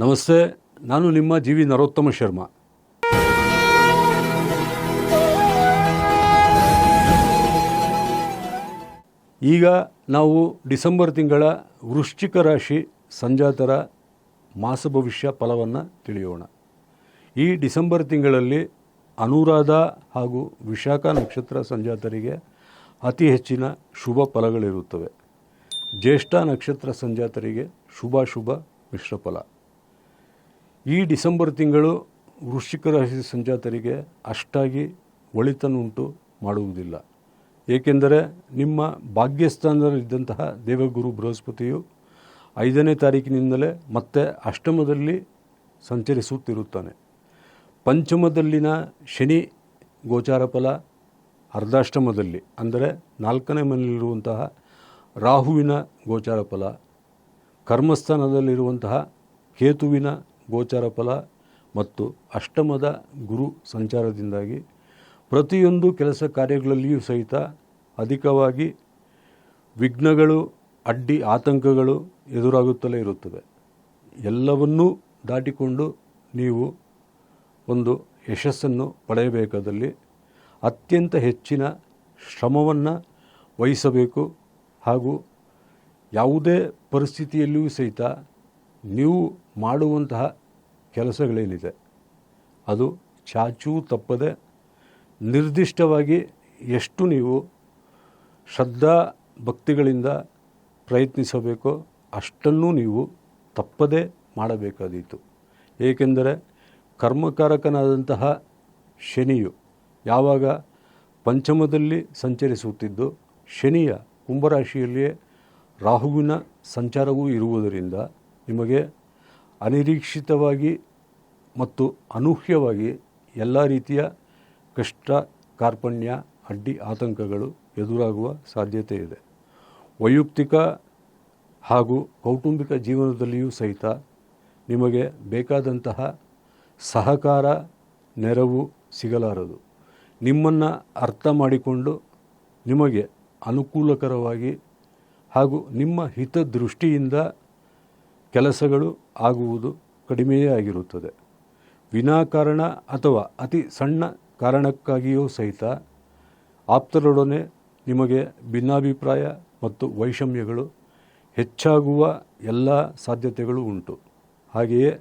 ನಮಸ್ತೆ, ನಾನು ನಿಮ್ಮ ಜಿ ವಿ ನರೋತ್ತಮ ಶರ್ಮಾ. ಈಗ ನಾವು ಡಿಸೆಂಬರ್ ತಿಂಗಳ ವೃಶ್ಚಿಕ ರಾಶಿ ಸಂಜಾತರ ಮಾಸ ಭವಿಷ್ಯ ಫಲವನ್ನು ತಿಳಿಯೋಣ. ಈ ಡಿಸೆಂಬರ್ ತಿಂಗಳಲ್ಲಿ ಅನುರಾಧ ಹಾಗೂ ವಿಶಾಖ ನಕ್ಷತ್ರ ಸಂಜಾತರಿಗೆ ಅತಿ ಹೆಚ್ಚಿನ ಶುಭ ಫಲಗಳಿರುತ್ತವೆ. ಜ್ಯೇಷ್ಠ ನಕ್ಷತ್ರ ಸಂಜಾತರಿಗೆ ಶುಭಾಶುಭ ಮಿಶ್ರ ಫಲ ಈ ಡಿಸೆಂಬರ್ ತಿಂಗಳು ವೃಶ್ಚಿಕ ರಾಶಿ ಸಂಜಾತರಿಗೆ ಅಷ್ಟಾಗಿ ಒಳಿತನ್ನುಂಟು ಮಾಡುವುದಿಲ್ಲ. ಏಕೆಂದರೆ ನಿಮ್ಮ ಭಾಗ್ಯಸ್ಥಾನದಲ್ಲಿದ್ದಂತಹ ದೇವಗುರು ಬೃಹಸ್ಪತಿಯು ಐದನೇ ತಾರೀಕಿನಿಂದಲೇ ಮತ್ತೆ ಅಷ್ಟಮದಲ್ಲಿ ಸಂಚರಿಸುತ್ತಿರುತ್ತಾನೆ. ಪಂಚಮದಲ್ಲಿನ ಶನಿ ಗೋಚಾರ ಫಲ ಅರ್ಧಾಷ್ಟಮದಲ್ಲಿ, ಅಂದರೆ ನಾಲ್ಕನೇ ಮನೆಯಲ್ಲಿರುವಂತಹ ರಾಹುವಿನ ಗೋಚಾರ ಫಲ, ಕರ್ಮಸ್ಥಾನದಲ್ಲಿರುವಂತಹ ಕೇತುವಿನ ಗೋಚಾರ ಫಲ ಮತ್ತು ಅಷ್ಟಮದ ಗುರು ಸಂಚಾರದಿಂದಾಗಿ ಪ್ರತಿಯೊಂದು ಕೆಲಸ ಕಾರ್ಯಗಳಲ್ಲಿಯೂ ಸಹಿತ ಅಧಿಕವಾಗಿ ವಿಘ್ನಗಳು, ಅಡ್ಡಿ ಆತಂಕಗಳು ಎದುರಾಗುತ್ತಲೇ ಇರುತ್ತದೆ ಎಲ್ಲವನ್ನೂ ದಾಟಿಕೊಂಡು ನೀವು ಒಂದು ಯಶಸ್ಸನ್ನು ಪಡೆಯಬೇಕಾದಲ್ಲಿ ಅತ್ಯಂತ ಹೆಚ್ಚಿನ ಶ್ರಮವನ್ನು ವಹಿಸಬೇಕು ಹಾಗೂ ಯಾವುದೇ ಪರಿಸ್ಥಿತಿಯಲ್ಲಿಯೂ ಸಹಿತ ನೀವು ಮಾಡುವಂತಹ ಕೆಲಸಗಳೇನಿದೆ, ಅದು ಚಾಚೂ ತಪ್ಪದೆ ನಿರ್ದಿಷ್ಟವಾಗಿ ಎಷ್ಟು ನೀವು ಶ್ರದ್ಧಾ ಭಕ್ತಿಗಳಿಂದ ಪ್ರಯತ್ನಿಸಬೇಕೋ ಅಷ್ಟನ್ನು ನೀವು ತಪ್ಪದೇ ಮಾಡಬೇಕಾದೀತು. ಏಕೆಂದರೆ ಕರ್ಮಕಾರಕನಾದಂತಹ ಶನಿಯು ಯಾವಾಗ ಪಂಚಮದಲ್ಲಿ ಸಂಚರಿಸುತ್ತಿದ್ದು, ಶನಿಯ ಕುಂಭರಾಶಿಯಲ್ಲಿಯೇ ರಾಹುವಿನ ಸಂಚಾರವೂ ಇರುವುದರಿಂದ ನಿಮಗೆ ಅನಿರೀಕ್ಷಿತವಾಗಿ ಮತ್ತು ಅನೂಹ್ಯವಾಗಿ ಎಲ್ಲ ರೀತಿಯ ಕಷ್ಟ, ಕಾರ್ಪಣ್ಯ, ಅಡ್ಡಿ ಆತಂಕಗಳು ಎದುರಾಗುವ ಸಾಧ್ಯತೆ ಇದೆ. ವೈಯಕ್ತಿಕ ಹಾಗೂ ಕೌಟುಂಬಿಕ ಜೀವನದಲ್ಲಿಯೂ ಸಹಿತ ನಿಮಗೆ ಬೇಕಾದಂತಹ ಸಹಕಾರ ನೆರವು ಸಿಗಲಾರದು. ನಿಮ್ಮನ್ನು ಅರ್ಥ ಮಾಡಿಕೊಂಡು ನಿಮಗೆ ಅನುಕೂಲಕರವಾಗಿ ಹಾಗೂ ನಿಮ್ಮ ಹಿತದೃಷ್ಟಿಯಿಂದ ಕೆಲಸಗಳು ಆಗುವುದು ಕಡಿಮೆಯೇ ಆಗಿರುತ್ತದೆ. ವಿನಾಕಾರಣ ಅಥವಾ ಅತಿ ಸಣ್ಣ ಕಾರಣಕ್ಕಾಗಿಯೂ ಸಹಿತ ಆಪ್ತರೊಡನೆ ನಿಮಗೆ ಭಿನ್ನಾಭಿಪ್ರಾಯ ಮತ್ತು ವೈಷಮ್ಯಗಳು ಹೆಚ್ಚಾಗುವ ಎಲ್ಲ ಸಾಧ್ಯತೆಗಳು ಉಂಟು. ಹಾಗೆಯೇ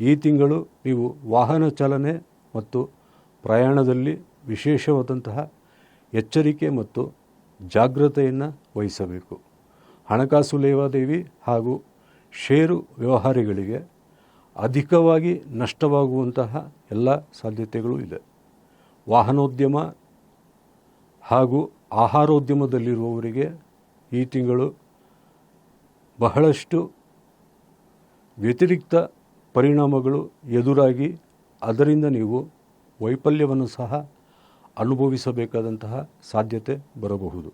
ಈ ತಿಂಗಳು ನೀವು ವಾಹನ ಚಾಲನೆ ಮತ್ತು ಪ್ರಯಾಣದಲ್ಲಿ ವಿಶೇಷವಾದಂತಹ ಎಚ್ಚರಿಕೆ ಮತ್ತು ಜಾಗ್ರತೆಯನ್ನು ವಹಿಸಬೇಕು. ಹಣಕಾಸು ಲೇವಾದೇವಿ ಹಾಗೂ ಷೇರು ವ್ಯವಹಾರಗಳಿಗೆ ಅಧಿಕವಾಗಿ ನಷ್ಟವಾಗುವಂತಹ ಎಲ್ಲ ಸಾಧ್ಯತೆಗಳು ಇದೆ. ವಾಹನೋದ್ಯಮ ಹಾಗೂ ಆಹಾರೋದ್ಯಮದಲ್ಲಿರುವವರಿಗೆ ಈ ತಿಂಗಳು ಬಹಳಷ್ಟು ವ್ಯತಿರಿಕ್ತ ಪರಿಣಾಮಗಳು ಎದುರಾಗಿ ಅದರಿಂದ ನೀವು ವೈಫಲ್ಯವನ್ನು ಸಹ ಅನುಭವಿಸಬೇಕಾದಂತಹ ಸಾಧ್ಯತೆ ಬರಬಹುದು.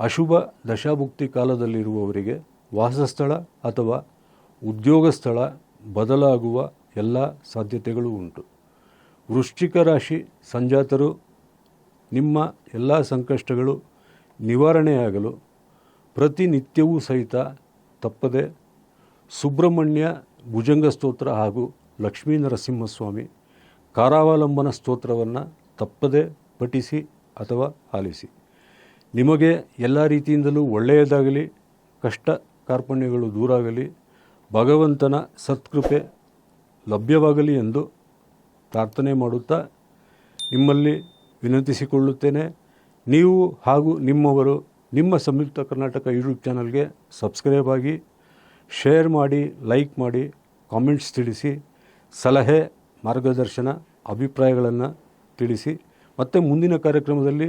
ಅಶುಭ ದಶಾಭುಕ್ತಿ ಕಾಲದಲ್ಲಿರುವವರಿಗೆ ವಾಸಸ್ಥಳ ಅಥವಾ ಉದ್ಯೋಗ ಸ್ಥಳ ಬದಲಾಗುವ ಎಲ್ಲ ಸಾಧ್ಯತೆಗಳು ಉಂಟು. ವೃಶ್ಚಿಕ ರಾಶಿ ಸಂಜಾತರು ನಿಮ್ಮ ಎಲ್ಲ ಸಂಕಷ್ಟಗಳು ನಿವಾರಣೆಯಾಗಲು ಪ್ರತಿನಿತ್ಯವೂ ಸಹಿತ ತಪ್ಪದೆ ಸುಬ್ರಹ್ಮಣ್ಯ ಭುಜಂಗ ಸ್ತೋತ್ರ ಹಾಗೂ ಲಕ್ಷ್ಮೀ ನರಸಿಂಹಸ್ವಾಮಿ ಕಾರಾವಲಂಬನ ಸ್ತೋತ್ರವನ್ನು ತಪ್ಪದೆ ಪಠಿಸಿ ಅಥವಾ ಆಲಿಸಿ. ನಿಮಗೆ ಎಲ್ಲ ರೀತಿಯಿಂದಲೂ ಒಳ್ಳೆಯದಾಗಲಿ, ಕಷ್ಟ ಕಾರ್ಪಣ್ಯಗಳು ದೂರಾಗಲಿ, ಭಗವಂತನ ಸತ್ಕೃಪೆ ಲಭ್ಯವಾಗಲಿ ಎಂದು ಪ್ರಾರ್ಥನೆ ಮಾಡುತ್ತಾ ನಿಮ್ಮಲ್ಲಿ ವಿನಂತಿಸಿಕೊಳ್ಳುತ್ತೇನೆ. ನೀವು ಹಾಗೂ ನಿಮ್ಮವರು ನಿಮ್ಮ ಸಂಯುಕ್ತ ಕರ್ನಾಟಕ ಯೂಟ್ಯೂಬ್ ಚಾನಲ್ಗೆ ಸಬ್ಸ್ಕ್ರೈಬ್ ಆಗಿ, ಶೇರ್ ಮಾಡಿ, ಲೈಕ್ ಮಾಡಿ, ಕಾಮೆಂಟ್ಸ್ ತಿಳಿಸಿ, ಸಲಹೆ, ಮಾರ್ಗದರ್ಶನ, ಅಭಿಪ್ರಾಯಗಳನ್ನು ತಿಳಿಸಿ. ಮತ್ತು ಮುಂದಿನ ಕಾರ್ಯಕ್ರಮದಲ್ಲಿ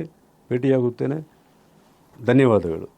ಭೇಟಿಯಾಗುತ್ತೇನೆ. ಧನ್ಯವಾದಗಳು.